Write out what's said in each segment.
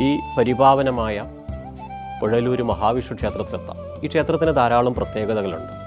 ഈ പരിപാവനമായ പുഴലൂർ മഹാവിഷ്ണു ക്ഷേത്രത്തിലെത്താം. ഈ ക്ഷേത്രത്തിന് ധാരാളം പ്രത്യേകതകളുണ്ട്.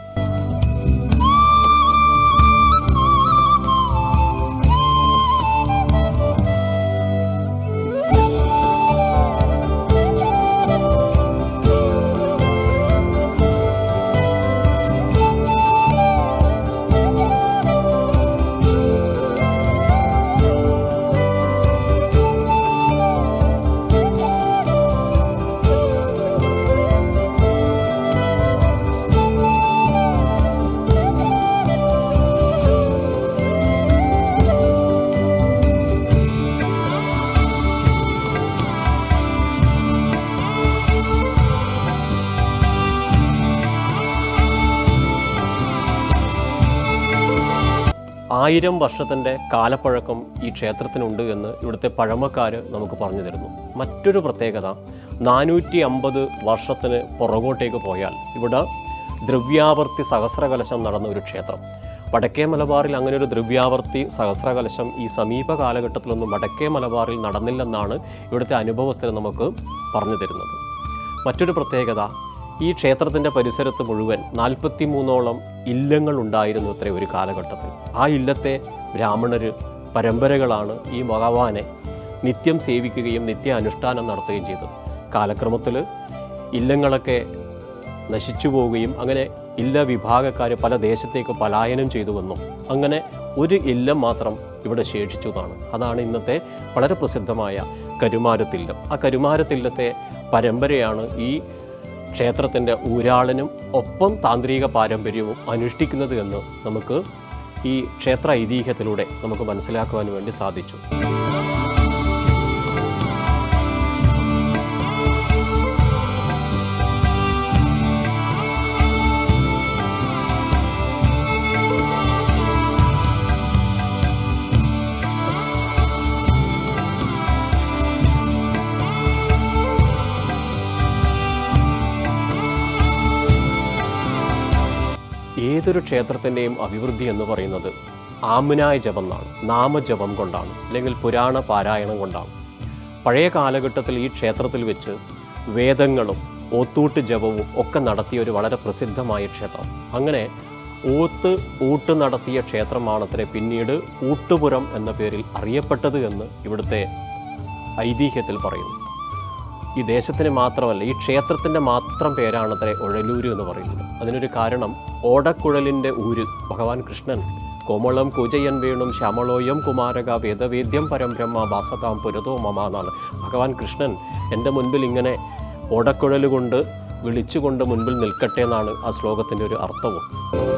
ആയിരം വർഷത്തിന്റെ കാലപ്പഴക്കം ഈ ക്ഷേത്രത്തിനുണ്ട് എന്ന് ഇവിടുത്തെ പഴമക്കാർ നമുക്ക് പറഞ്ഞു തരുന്നു. മറ്റൊരു പ്രത്യേകത നാനൂറ്റി അമ്പത് വർഷത്തിന് പുറകോട്ടേക്ക് പോയാൽ ഇവിടെ ദ്രവ്യാവർത്തി സഹസ്രകലശം നടന്ന ഒരു ക്ഷേത്രം. വടക്കേ മലബാറിൽ അങ്ങനെ ഒരു ദ്രവ്യാവർത്തി സഹസ്രകലശം ഈ സമീപ കാലഘട്ടത്തിലൊന്നും വടക്കേ മലബാറിൽ നടന്നില്ലെന്നാണ് ഇവിടുത്തെ അനുഭവസ്ഥർ നമുക്ക് പറഞ്ഞു തരുന്നത്. മറ്റൊരു പ്രത്യേകത ഈ ക്ഷേത്രത്തിന്റെ പരിസരത്ത് മുഴുവൻ നാൽപ്പത്തി മൂന്നോളം ഇല്ലങ്ങൾ ഉണ്ടായിരുന്നു അത്ര ഒരു കാലഘട്ടത്തിൽ. ആ ഇല്ലത്തെ ബ്രാഹ്മണർ പരമ്പരകളാണ് ഈ ഭഗവാനെ നിത്യം സേവിക്കുകയും നിത്യ അനുഷ്ഠാനം നടത്തുകയും ചെയ്തത്. കാലക്രമത്തിൽ ഇല്ലങ്ങളൊക്കെ നശിച്ചു പോവുകയും അങ്ങനെ ഇല്ല വിഭാഗക്കാർ പല ദേശത്തേക്ക് പലായനം ചെയ്തു വന്നു. അങ്ങനെ ഒരു ഇല്ലം മാത്രം ഇവിടെ ശേഷിച്ചു എന്നാണ്. അതാണ് ഇന്നത്തെ വളരെ പ്രസിദ്ധമായ കരുമാരത്തില്ലം. ആ കരുമാരത്തില്ലത്തെ പരമ്പരയാണ് ഈ ക്ഷേത്രത്തിന്റെ ഊരാളനും ഒപ്പം താന്ത്രിക പാരമ്പര്യവും അനുഷ്ഠിക്കുന്നത് എന്ന് നമുക്ക് ഈ ക്ഷേത്ര ഐതിഹ്യത്തിലൂടെ നമുക്ക് മനസ്സിലാക്കുവാൻ വേണ്ടി സാധിച്ചു. ഏതൊരു ക്ഷേത്രത്തിന്റെയും അഭിവൃദ്ധി എന്ന് പറയുന്നത് ആമുനായ ജപം എന്നാണ്. നാമജപം കൊണ്ടാണ്. അല്ലെങ്കിൽ പുരാണ പാരായണം കൊണ്ടാണ്. പഴയ കാലഘട്ടത്തിൽ ഈ ക്ഷേത്രത്തിൽ വെച്ച് വേദങ്ങളും ഓത്തൂട്ട് ജപവും ഒക്കെ നടത്തിയ ഒരു വളരെ പ്രസിദ്ധമായ ക്ഷേത്രം. അങ്ങനെ ഓത്ത് ഊട്ട് നടത്തിയ ക്ഷേത്രമാണത്രേ പിന്നീട് ഊട്ടുപുരം എന്ന പേരിൽ അറിയപ്പെട്ടത് എന്ന് ഇവിടുത്തെ ഐതിഹ്യത്തിൽ പറയുന്നു. ഈ ദേശത്തിന് മാത്രമല്ല ഈ ക്ഷേത്രത്തിന്റെ മാത്രം പേരാണത്രേ ഒഴലൂര് എന്ന് പറയുന്നത്. അതിനൊരു കാരണം ഓടക്കുഴലിന്റെ ഊര് ഭഗവാൻ കൃഷ്ണൻ. കോമളം കുജയൻ വേണും ശ്യാമളോയം കുമാരക വേദവേദ്യം പരംബ്രഹ്മ വാസതാം പുരതോ മമ എന്നാണ്. ഭഗവാൻ കൃഷ്ണൻ എന്റെ മുൻപിൽ ഇങ്ങനെ ഓടക്കുഴലുകൊണ്ട് വിളിച്ചുകൊണ്ട് മുൻപിൽ നിൽക്കട്ടെ എന്നാണ് ആ ശ്ലോകത്തിന്റെ ഒരു അർത്ഥവും.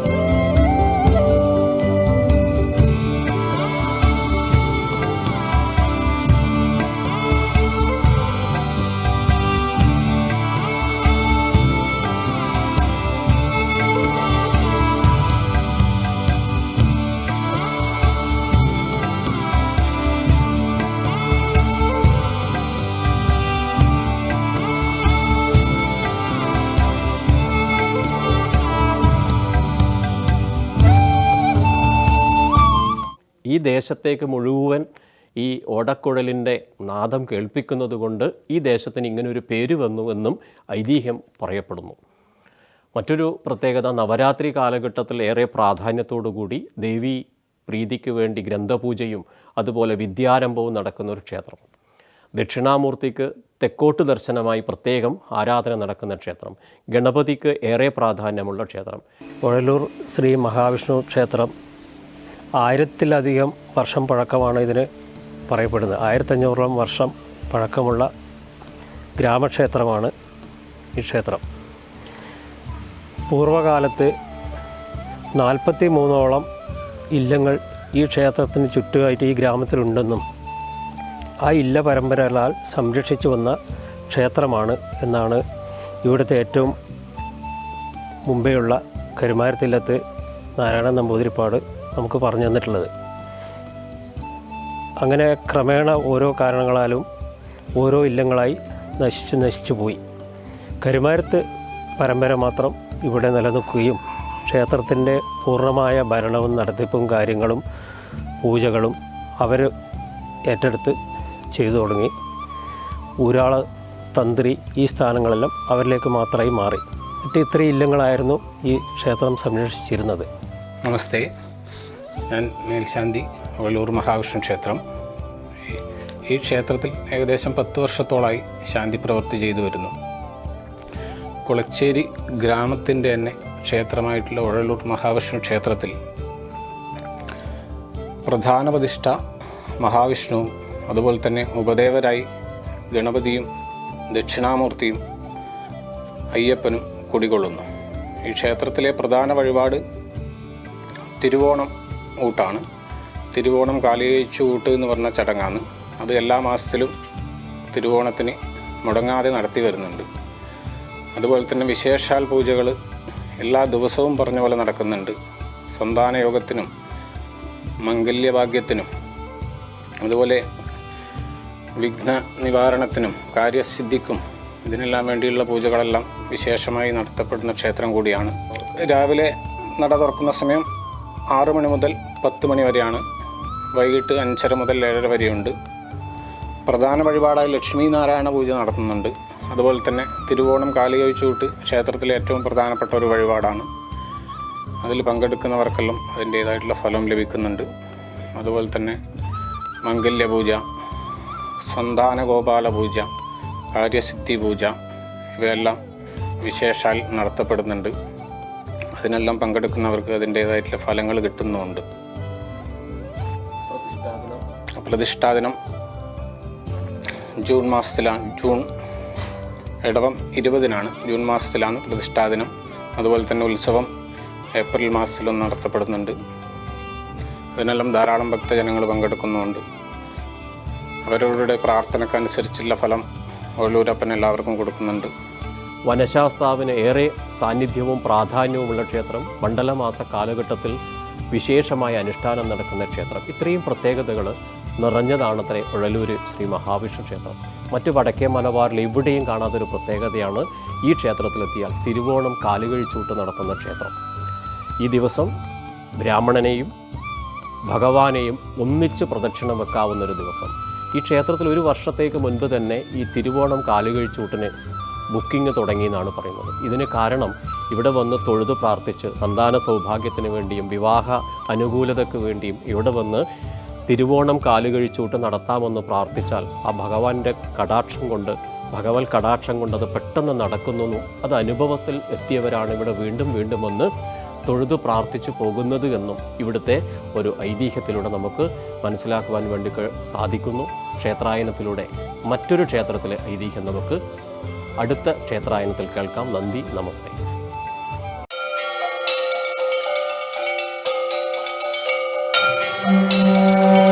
ഈ ദേശത്തേക്ക് മുഴുവൻ ഈ ഓടക്കുഴലിന്റെ നാദം കേൾപ്പിക്കുന്നത് കൊണ്ട് ഈ ദേശത്തിന് ഇങ്ങനൊരു പേര് വന്നു എന്നും ഐതിഹ്യം പറയപ്പെടുന്നു. മറ്റൊരു പ്രത്യേകത നവരാത്രി കാലഘട്ടത്തിൽ ഏറെ പ്രാധാന്യത്തോടുകൂടി ദേവി പ്രീതിക്ക് വേണ്ടി ഗ്രന്ഥപൂജയും അതുപോലെ വിദ്യാരംഭവും നടക്കുന്ന ഒരു ക്ഷേത്രം. ദക്ഷിണാമൂർത്തിക്ക് തെക്കോട്ട് ദർശനമായി പ്രത്യേകം ആരാധന നടക്കുന്ന ക്ഷേത്രം. ഗണപതിക്ക് ഏറെ പ്രാധാന്യമുള്ള ക്ഷേത്രം. പുഴലൂർ ശ്രീ മഹാവിഷ്ണു ക്ഷേത്രം. ആയിരത്തിലധികം വർഷം പഴക്കമാണ് ഇതിന് പറയപ്പെടുന്നത്. ആയിരത്തഞ്ഞൂറോളം വർഷം പഴക്കമുള്ള ഗ്രാമക്ഷേത്രമാണ് ഈ ക്ഷേത്രം. പൂർവകാലത്ത് നാൽപ്പത്തി മൂന്നോളം ഇല്ലങ്ങൾ ഈ ക്ഷേത്രത്തിന് ചുറ്റുമായിട്ട് ഈ ഗ്രാമത്തിലുണ്ടെന്നും ആ ഇല്ല പരമ്പരകളാൽ സംരക്ഷിച്ചു വന്ന ക്ഷേത്രമാണ് എന്നാണ് ഇവിടുത്തെ ഏറ്റവും മുമ്പെയുള്ള കരുമാരത്തില്ലത്ത് നാരായണ നമ്പൂതിരിപ്പാട് നമുക്ക് പറഞ്ഞു തന്നിട്ടുള്ളത്. അങ്ങനെ ക്രമേണ ഓരോ കാരണങ്ങളാലും ഓരോ ഇല്ലങ്ങളായി നശിച്ച് നശിച്ചു പോയി. കരുമാരത്ത് പരമ്പര മാത്രം ഇവിടെ നിലനിൽക്കുകയും ക്ഷേത്രത്തിന്റെ പൂർണമായ ഭരണവും നടത്തിപ്പും കാര്യങ്ങളും പൂജകളും അവർ ഏറ്റെടുത്ത് ചെയ്തു തുടങ്ങി. ഊരാള തന്ത്രി ഈ സ്ഥാനങ്ങളെല്ലാം അവരിലേക്ക് മാത്രമായി മാറി. മറ്റ് ഇത്രയും ഇല്ലങ്ങളായിരുന്നു ഈ ക്ഷേത്രം സംരക്ഷിച്ചിരുന്നത്. നമസ്തേ. ഞാൻ മേൽശാന്തി വള്ളൂർ മഹാവിഷ്ണു ക്ഷേത്രം. ഈ- ക്ഷേത്രത്തിൽ ഏകദേശം പത്ത് വർഷത്തോളമായി ശാന്തി പ്രവൃത്തി ചെയ്തു വരുന്നു. കുളച്ചേരി ഗ്രാമത്തിന്റെ തന്നെ ക്ഷേത്രമായിട്ടുള്ള ഉഴലൂർ മഹാവിഷ്ണു ക്ഷേത്രത്തിൽ പ്രധാന പ്രതിഷ്ഠ മഹാവിഷ്ണുവും അതുപോലെ തന്നെ ഉപദേവരായി ഗണപതിയും ദക്ഷിണാമൂർത്തിയും അയ്യപ്പനും കുടികൊള്ളുന്നു. ഈ ക്ഷേത്രത്തിലെ പ്രധാന വഴിപാട് തിരുവോണം ഊട്ടാണ് തിരുവോണം കാലിയേച്ചു ഊട്ട് എന്ന് പറഞ്ഞ ചടങ്ങാണ്. അത് എല്ലാ മാസത്തിലും തിരുവോണത്തിന് മുടങ്ങാതെ നടത്തി വരുന്നുണ്ട്. അതുപോലെ തന്നെ വിശേഷാൽ പൂജകൾ എല്ലാ ദിവസവും പറഞ്ഞ പോലെ നടക്കുന്നുണ്ട്. സന്താന യോഗത്തിനും മംഗല്യഭാഗ്യത്തിനും അതുപോലെ വിഘ്ന നിവാരണത്തിനും കാര്യസിദ്ധിക്കും ഇതിനെല്ലാം വേണ്ടിയുള്ള പൂജകളെല്ലാം വിശേഷമായി നടത്തപ്പെടുന്ന ക്ഷേത്രം കൂടിയാണ്. രാവിലെ നട തുറക്കുന്ന സമയം ആറ് മണി മുതൽ പത്ത് മണി വരെയാണ്. വൈകിട്ട് അഞ്ചര മുതൽ ഏഴര വരെയുണ്ട്. പ്രധാന വഴിപാടായി ലക്ഷ്മി നാരായണ പൂജ നടത്തുന്നുണ്ട്. അതുപോലെ തന്നെ തിരുവോണം കാലികഴിച്ചൂട്ട് ക്ഷേത്രത്തിലെ ഏറ്റവും പ്രധാനപ്പെട്ട ഒരു വഴിപാടാണ്. അതിൽ പങ്കെടുക്കുന്നവർക്കെല്ലാം അതിന്റേതായിട്ടുള്ള ഫലം ലഭിക്കുന്നുണ്ട്. അതുപോലെ തന്നെ മംഗല്യ പൂജ സന്താന ഗോപാല പൂജ കാര്യസിദ്ധി പൂജ ഇവയെല്ലാം വിശേഷാൽ നടത്തപ്പെടുന്നുണ്ട്. അതിനെല്ലാം പങ്കെടുക്കുന്നവർക്ക് അതിന്റേതായിട്ടുള്ള ഫലങ്ങൾ കിട്ടുന്നുമുണ്ട് പ്രതിഷ്ഠാദിനം. ജൂൺ മാസത്തിലാണ് ജൂൺ ഇടവം ഇരുപതിനാണ് ജൂൺ മാസത്തിലാണ് പ്രതിഷ്ഠാദിനം. അതുപോലെ തന്നെ ഉത്സവം ഏപ്രിൽ മാസത്തിലും നടത്തപ്പെടുന്നുണ്ട്. അതിനെല്ലാം ധാരാളം ഭക്തജനങ്ങൾ പങ്കെടുക്കുന്നുമുണ്ട് അവരവരുടെ പ്രാർത്ഥനക്കനുസരിച്ചുള്ള ഫലം ഓലൂരപ്പൻ എല്ലാവർക്കും കൊടുക്കുന്നുണ്ട്. വനശാസ്താവിന് ഏറെ സാന്നിധ്യവും പ്രാധാന്യവുമുള്ള ക്ഷേത്രം മണ്ഡലമാസ കാലഘട്ടത്തിൽ വിശേഷമായ അനുഷ്ഠാനം നടക്കുന്ന ക്ഷേത്രം. ഇത്രയും പ്രത്യേകതകൾ നിറഞ്ഞതാണത്രേ ഉഴലൂർ ശ്രീ മഹാവിഷ്ണു ക്ഷേത്രം. മറ്റ് വടക്കേ മലബാറിൽ എവിടെയും കാണാത്തൊരു പ്രത്യേകതയാണ് ഈ ക്ഷേത്രത്തിലെത്തിയാൽ തിരുവോണം കാലുകഴിച്ചൂട്ട് നടത്തുന്ന ക്ഷേത്രം. ഈ ദിവസം ബ്രാഹ്മണനെയും ഭഗവാനെയും ഒന്നിച്ച് പ്രദക്ഷിണം വെക്കാവുന്നൊരു ദിവസം. ഈ ക്ഷേത്രത്തിൽ ഒരു വർഷത്തേക്ക് മുൻപ് തന്നെ ഈ തിരുവോണം കാലുകഴിച്ചൂട്ടിന് ബുക്കിംഗ് തുടങ്ങി എന്നാണ് പറയുന്നത്. ഇതിന് കാരണം ഇവിടെ വന്ന് തൊഴുതു പ്രാർത്ഥിച്ച് സന്താന സൗഭാഗ്യത്തിന് വേണ്ടിയും വിവാഹ അനുകൂലതയ്ക്ക് വേണ്ടിയും ഇവിടെ വന്ന് തിരുവോണം കാലുകഴിച്ചൂട്ട് നടത്താമെന്ന് പ്രാർത്ഥിച്ചാൽ ആ ഭഗവാന്റെ കടാക്ഷം കൊണ്ട് ഭഗവത് കടാക്ഷം കൊണ്ട് അത് പെട്ടെന്ന് നടക്കുന്നു അത് അനുഭവത്തിൽ എത്തിയവരാണ് ഇവിടെ വീണ്ടും വീണ്ടും വന്ന് തൊഴുതു പ്രാർത്ഥിച്ചു പോകുന്നത് എന്നും ഇവിടുത്തെ ഒരു ഐതിഹ്യത്തിലൂടെ നമുക്ക് മനസ്സിലാക്കുവാൻ വേണ്ടി സാധിക്കുന്നു. ക്ഷേത്രായനത്തിലൂടെ മറ്റൊരു ക്ഷേത്രത്തിലെ ഐതിഹ്യം നമുക്ക് അടുത്ത ക്ഷേത്രായനത്തിൽ കേൾക്കാം. നന്ദി നമസ്തേ. Thank